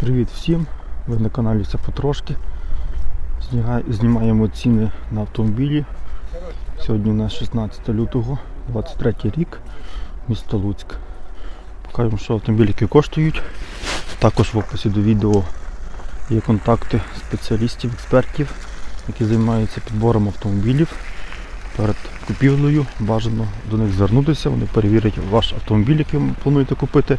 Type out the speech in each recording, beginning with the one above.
Привіт всім! Ви на каналі Все потрошки. Знімаємо ціни на автомобілі. Сьогодні у нас 16 лютого, 23 рік, місто Луцьк. Покажемо, що автомобілі які коштують. Також в описі до відео є контакти спеціалістів, експертів, які займаються підбором автомобілів. Перед купівлею бажано до них звернутися, вони перевірять ваш автомобіль, який ви плануєте купити.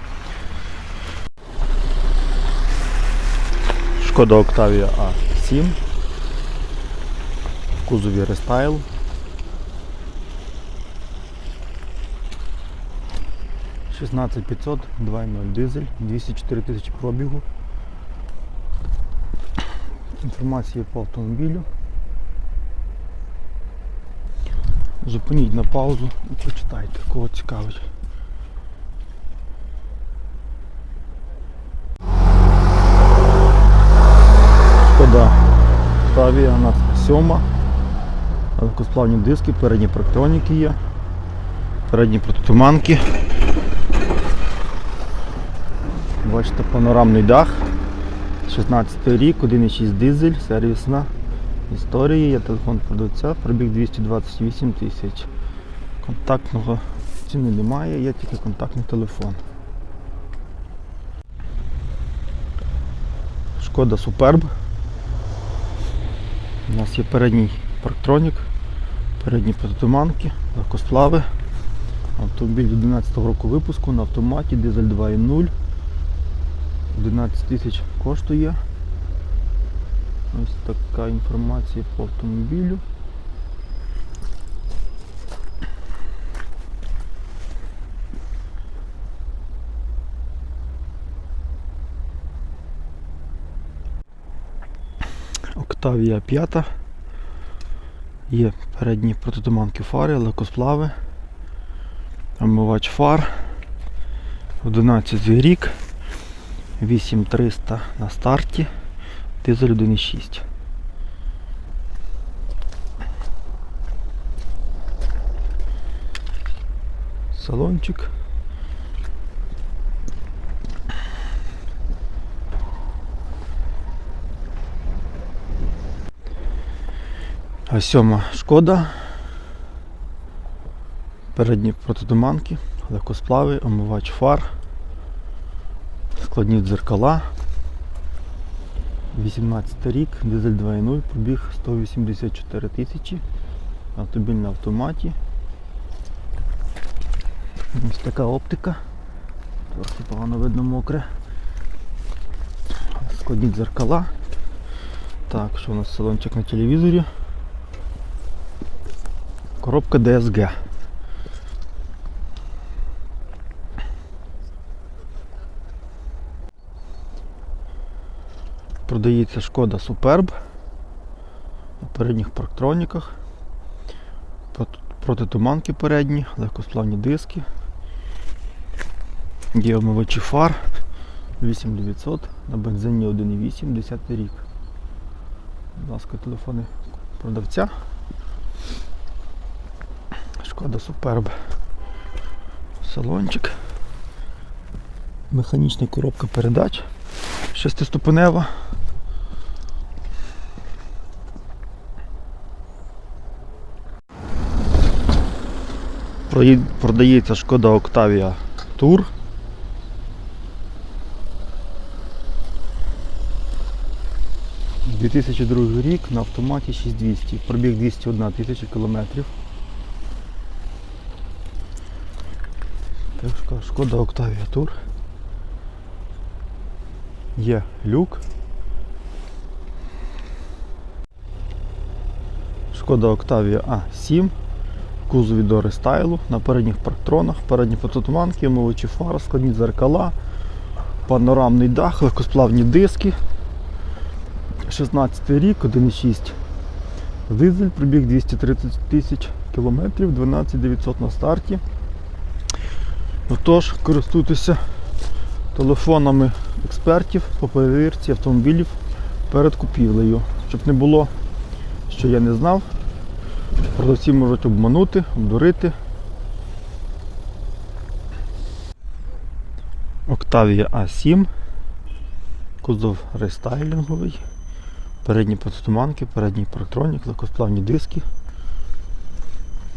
Шкода Octavia A7 в кузові рестайл. Шістнадцять 500, 2.0 дизель, 204 тисячі пробігу. Інформація по автомобілю. Зупиніть на паузу і прочитайте, кого цікавить. Шкода Octavia, у нас сьома. Легкосплавні диски, передні проктроніки є, передні протитуманки. Бачите, панорамний дах. 16 рік, 1,6 дизель, сервісна історія, є телефон продавця, пробіг 228 тисяч. Контактного ціни немає, є тільки контактний телефон. Шкода Суперб. У нас є передній парктронік, передні протитуманки, легкосплави. Автомобіль 11 року випуску на автоматі, дизель 2.0. 11 тисяч коштує. Ось така інформація по автомобілю. Октавія 5. Є передні протитуманки фари, легкосплави, омивач фар. 11 рік. 8300 на старті, дизель 1.6. Салончик. А сьома шкода. Передні протитуманки, легкосплави, омивач фар складні дзеркала. 18 рік, дизель 2.0, пробіг 184 тисячі. Автомобіль на автоматі. Ось така оптика. Трохи погано видно мокре. Складні дзеркала. Так, що у нас салончик на телевізорі? Коробка DSG. Продається шкода Superb на передніх парктроніках, Прот- протитуманки передні, легкосплавні диски, є омивачі фар 8900 на бензині 1.8, 10 рік. Будь ласка, телефони продавця. Шкода Superb. Салончик. Механічна коробка передач. Шестиступенева. Продається шкода Octavia Tour. – 2002 рік на автоматі 6200, пробіг 201 тисяча кілометрів. Так, шко- шкода Octavia Tour. Є люк. Шкода Octavia A7 в кузові до рестайлу, на передніх парктронах, передні фототуманки, омивачі фар, складні дзеркала, панорамний дах, легкосплавні диски. 16 рік, 1,6 дизель, пробіг 230 тисяч кілометрів, 12 900 на старті. Отож, користуйтеся телефонами експертів по перевірці автомобілів перед купівлею, щоб не було, що я не знав. Продавці можуть обманути, обдурити. Octavia A7 Кузов рестайлінговий. Передні протитуманки, передній парктронік, легкосплавні диски.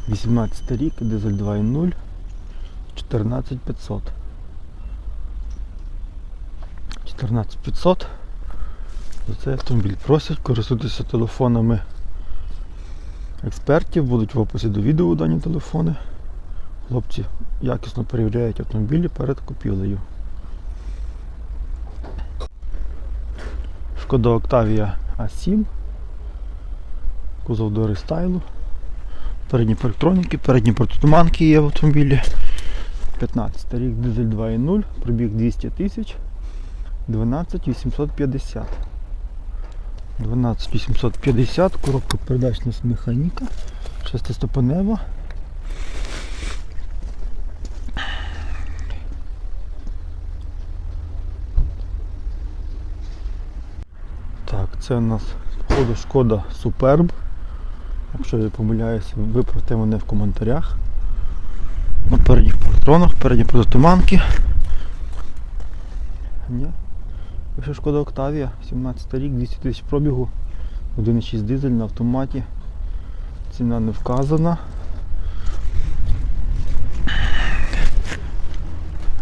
18 рік, дизель 2.0, 14500. 14500. За цей автомобіль просять користуватися телефонами експертів, будуть в описі до відео дані телефони. Хлопці якісно перевіряють автомобілі перед купівлею. Шкода Octavia A7. Кузов до рестайлу. Передні парктроніки, передні протитуманки є в автомобілі. 15 рік дизель 2.0, пробіг 200 тисяч, 12 850. 12 850, коробка передач у нас механіка, шестиступенева. Так, це у нас походу шкода Superb. Якщо я помиляюся, виправте мене в коментарях. На передніх патронах, передні протитуманки. Ні. Пише шкода Octavia, 17 рік, 200 тисяч пробігу, 1,6 дизель на автоматі. Ціна не вказана.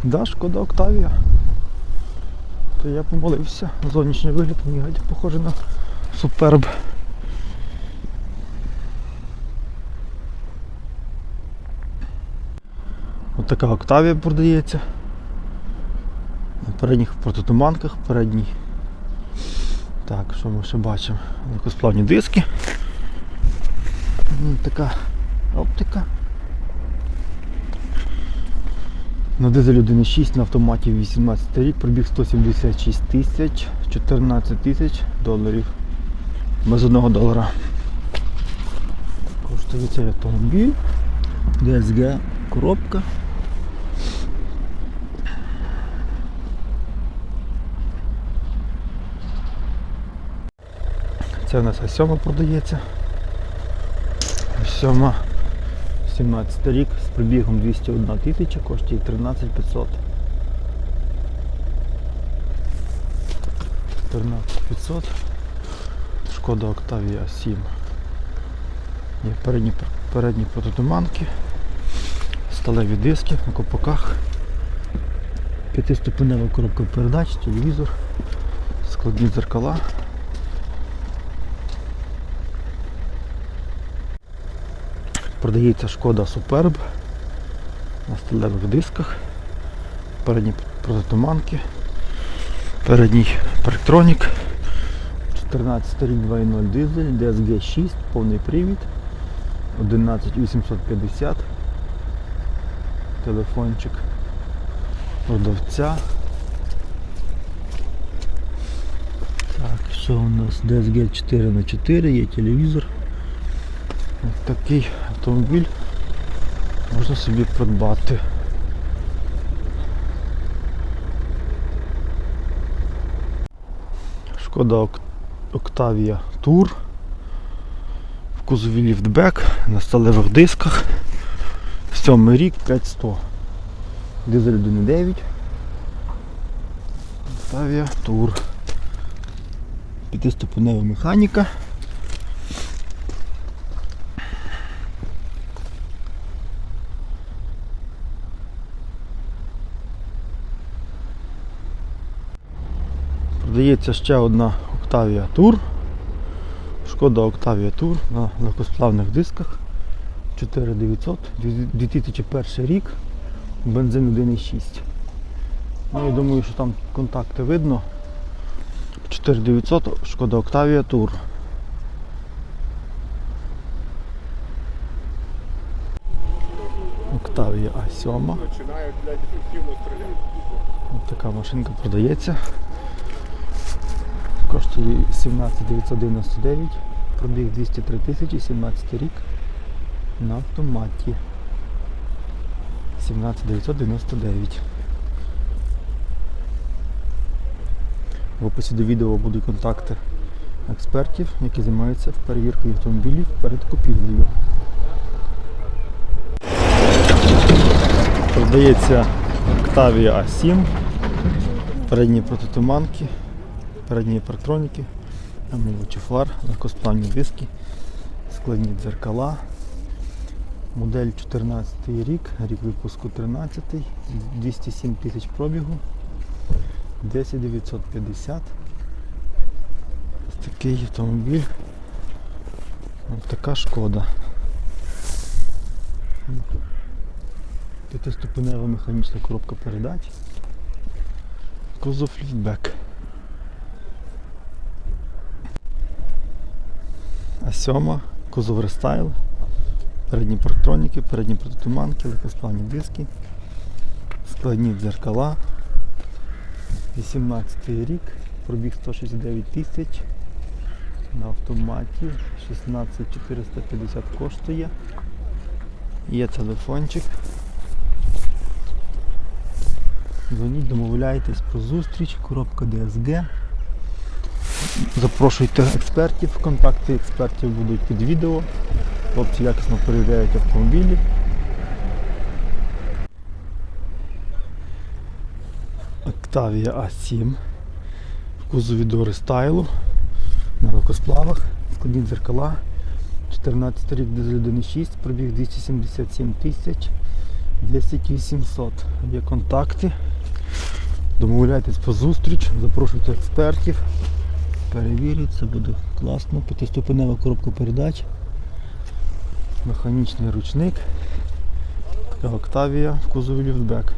Да, шкода Octavia. То я помолився. Зовнішній вигляд мені геть похоже на суперб. Ось така Octavia продається. На передніх прототуманках, передній. Так, що ми ще бачимо? Легкосплавні диски. М, Така оптика. На дизель 1.6 на автоматі 18 рік, пробіг 176 тисяч, 14 тисяч доларів. Без одного долара. Коштує цей автомобіль. DSG коробка. Це у нас А7 продається. А7 17 рік з пробігом 201 тисяча, коштує 13 500. 14 500. Шкода Octavia 7. Є передні, передні протитуманки, сталеві диски на копаках, п'ятиступенева коробка передач, телевізор, складні дзеркала. Продається шкода Superb на сталевих дисках, передні протитуманки, передній парктронік, 14 рік 2.0 дизель, DSG 6, повний привід, 11850, телефончик продавця. Так, що у нас? DSG 4 на 4 є телевізор. Ось такий автомобіль можна собі придбати. Шкода Octavia Tour. Кузові ліфтбек на сталевих дисках. Сьомий рік 5100. Дизель 1.9. Octavia Tour. П'ятиступенева механіка. Продається ще одна Octavia Tour. Шкода Octavia Tour на легкосплавних дисках. 4900, 2001 рік, бензин 1.6. Ну, я думаю, що там контакти видно. 4900, шкода Octavia Tour. Octavia A7. Починають ефективно стріляти. Ось така машинка продається. Коштує 17999, пробіг 203 тисячі, 17 рік на автоматі. 17999. В описі до відео будуть контакти експертів, які займаються перевіркою автомобілів перед купівлею. Продається Octavia A7, передні протитуманки, передні парктроніки, омивачі фар, легкосплавні диски, складні дзеркала. Модель 14 рік, рік випуску 13, 207 тисяч пробігу, 10950. Ось такий автомобіль. Ось така шкода. П'ятиступенева механічна коробка передач. Кузов ліфтбек. А сьома кузов рестайл. Передні парктроніки, передні протитуманки, легкосплавні диски, складні дзеркала. 18 рік, пробіг 169 тисяч. На автоматі 16450 коштує. Є телефончик. Дзвоніть, домовляйтесь про зустріч, коробка DSG. Запрошуйте експертів, контакти експертів будуть під відео. Хлопці якісно перевіряють автомобілі. Octavia A7 в кузові до рестайлу на легкосплавах, складні дзеркала. 14 рік дизель 1.6, пробіг 277 тисяч, 10 800. Є контакти. Домовляйтесь про зустріч, запрошуйте експертів. Перевірять, це буде класно. П'ятиступенева коробка передач. Механічний ручник. Така Октавія в кузові ліфтбек.